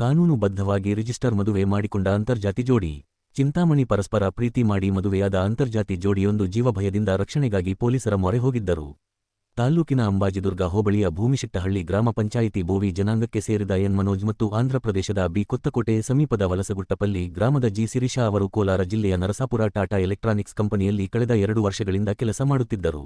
ಕಾನೂನುಬದ್ಧವಾಗಿ ರಿಜಿಸ್ಟರ್ ಮದುವೆ ಮಾಡಿಕೊಂಡ ಅಂತರ್ಜಾತಿ ಜೋಡಿ. ಚಿಂತಾಮಣಿ ಪರಸ್ಪರ ಪ್ರೀತಿ ಮಾಡಿ ಮದುವೆಯಾದ ಅಂತರ್ಜಾತಿ ಜೋಡಿಯೊಂದು ಜೀವಭಯದಿಂದ ರಕ್ಷಣೆಗಾಗಿ ಪೊಲೀಸರ ಮೊರೆ ಹೋಗಿದ್ದರು. ತಾಲ್ಲೂಕಿನ ಅಂಬಾಜಿದುರ್ಗ ಹೋಬಳಿಯ ಭೂಮಿಶಿಟ್ಟಹಳ್ಳಿ ಗ್ರಾಮ ಪಂಚಾಯಿತಿ ಭೂವಿ ಜನಾಂಗಕ್ಕೆ ಸೇರಿದ ಎನ್ ಮನೋಜ್ ಮತ್ತು ಆಂಧ್ರಪ್ರದೇಶದ ಬಿ ಕೊತ್ತಕೋಟೆ ಸಮೀಪದ ವಲಸಗುಟ್ಟಪಲ್ಲಿ ಗ್ರಾಮದ ಜಿ ಸಿರಿಷಾ ಅವರು ಕೋಲಾರ ಜಿಲ್ಲೆಯ ನರಸಾಪುರ ಟಾಟಾ ಎಲೆಕ್ಟ್ರಾನಿಕ್ಸ್ ಕಂಪನಿಯಲ್ಲಿ ಕಳೆದ ಎರಡು ವರ್ಷಗಳಿಂದ ಕೆಲಸ ಮಾಡುತ್ತಿದ್ದರು.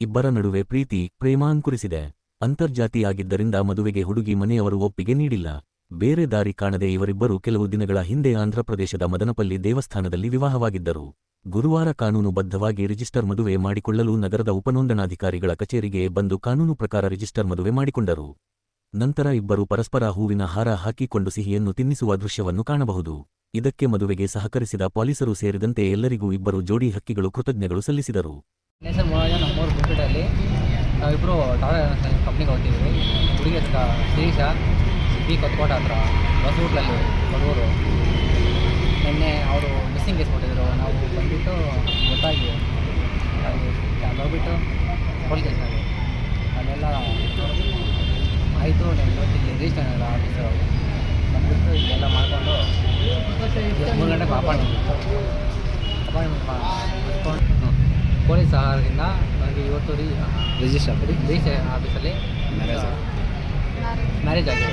ಇಬ್ಬರ ನಡುವೆ ಪ್ರೀತಿ ಪ್ರೇಮಾಂಕುರಿಸಿದೆ ಅಂತರ್ಜಾತಿಯಾಗಿದ್ದರಿಂದ ಮದುವೆಗೆ ಹುಡುಗಿ ಮನೆಯವರು ಒಪ್ಪಿಗೆ ನೀಡಿಲ್ಲ. ಬೇರೆ ದಾರಿ ಕಾಣದೆ ಇವರಿಬ್ಬರು ಕೆಲವು ದಿನಗಳ ಹಿಂದೆ ಆಂಧ್ರಪ್ರದೇಶದ ಮದನಪಲ್ಲಿ ದೇವಸ್ಥಾನದಲ್ಲಿ ವಿವಾಹವಾಗಿದ್ದರು. ಗುರುವಾರ ಕಾನೂನುಬದ್ಧವಾಗಿ ರಿಜಿಸ್ಟರ್ ಮದುವೆ ಮಾಡಿಕೊಳ್ಳಲು ನಗರದ ಉಪನೋಂದಣಾಧಿಕಾರಿಗಳ ಕಚೇರಿಗೆ ಬಂದು ಕಾನೂನು ಪ್ರಕಾರ ರಿಜಿಸ್ಟರ್ ಮದುವೆ ಮಾಡಿಕೊಂಡರು. ನಂತರ ಇಬ್ಬರು ಪರಸ್ಪರ ಹೂವಿನ ಹಾರ ಹಾಕಿಕೊಂಡು ಸಿಹಿಯನ್ನು ತಿನ್ನಿಸುವ ದೃಶ್ಯವನ್ನು ಕಾಣಬಹುದು. ಇದಕ್ಕೆ ಮದುವೆಗೆ ಸಹಕರಿಸಿದ ಪೊಲೀಸರು ಸೇರಿದಂತೆ ಎಲ್ಲರಿಗೂ ಇಬ್ಬರು ಜೋಡಿ ಹಕ್ಕಿಗಳು ಕೃತಜ್ಞಗಳು ಸಲ್ಲಿಸಿದರು. ನಮ್ಮೂರು ಕಂಪ್ನಿಗೆ ಹೋಗ್ತೀವಿ ಬಿ ಕೊತ್ಕೋಟ ಹತ್ರ ಹೊಸೂಟ್ಲಲ್ಲಿ ಬಡವರು ನಿನ್ನೆ ಅವರು ಮಿಸ್ಸಿಂಗ್ ಕೇಸ್ ಕೊಟ್ಟಿದ್ರು. ನಾವು ಬಂದುಬಿಟ್ಟು ಗೊತ್ತಾಗಿ ಅಲ್ಲಿ ಹೋಗ್ಬಿಟ್ಟು ಪೊಲೀಸ್ ಆಗಿ ಅಲ್ಲೆಲ್ಲ ಆಯಿತು ನಾನು ಇವತ್ತಿಲ್ಲಿ ರೀಚ್ ಆಗಲ್ಲ ಆಫೀಸರು ಬಂದುಬಿಟ್ಟು ಇಲ್ಲೆಲ್ಲ ಮಾಡಿಕೊಂಡು ಮೂರು ಗಂಟೆಗೆ ಅಪಾಯಿಂಟ್ಮೆಂಟ್ ಅಪಾಯಿಂಟ್ಮೆಂಟ್ ಮಾಡಿಕೊಂಡು ಪೊಲೀಸ್ ಸಹಾಯದಿಂದ ನನಗೆ ಇವತ್ತು ರೀ ರಿಜಿಸ್ಟರ್ ರಿಜಿಸ್ಟರ್ ಆಫೀಸಲ್ಲಿ ಮ್ಯಾರೇಜ್ ಮ್ಯಾರೇಜ್ ಆಗಿದೆ.